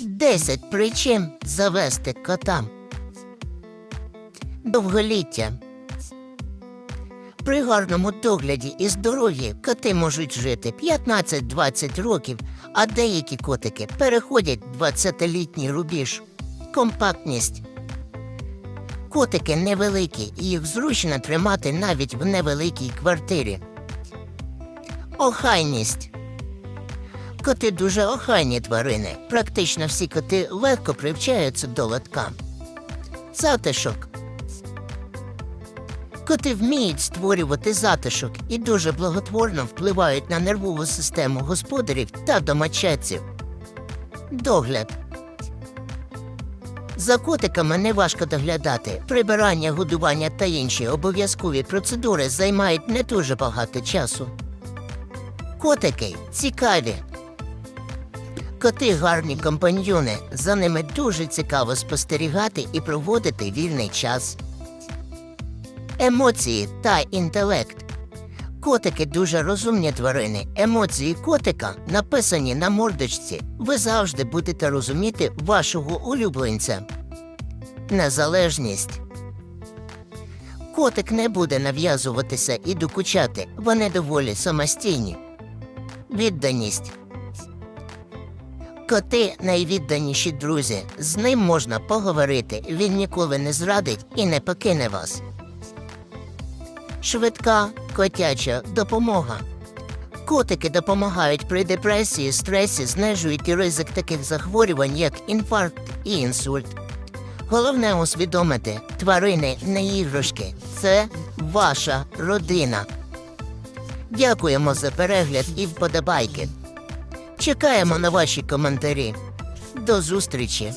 10 причин завести кота. Довголіття. При гарному догляді і здоров'ї коти можуть жити 15-20 років, а деякі котики переходять 20-літній рубіж. Компактність. Котики невеликі, і їх зручно тримати навіть в невеликій квартирі. Охайність. Коти дуже охайні тварини. Практично всі коти легко привчаються до лотка. Затишок. Коти вміють створювати затишок і дуже благотворно впливають на нервову систему господарів та домочадців. Догляд. За котиками неважко доглядати. Прибирання, годування та інші обов'язкові процедури займають не дуже багато часу. Котики цікаві. Коти гарні компаньйони. За ними дуже цікаво спостерігати і проводити вільний час. Емоції та інтелект. Котики дуже розумні тварини. Емоції котика написані на мордочці. Ви завжди будете розуміти вашого улюбленця. Незалежність. Котик не буде нав'язуватися і докучати. Вони доволі самостійні. Відданість. Коти найвідданіші друзі. З ним можна поговорити. Він ніколи не зрадить і не покине вас. Швидка котяча допомога. Котики допомагають при депресії, стресі, знижують ризик таких захворювань, як інфаркт і інсульт. Головне усвідомити, тварини не іграшки, це ваша родина. Дякуємо за перегляд і вподобайки. Чекаємо на ваші коментарі. До зустрічі!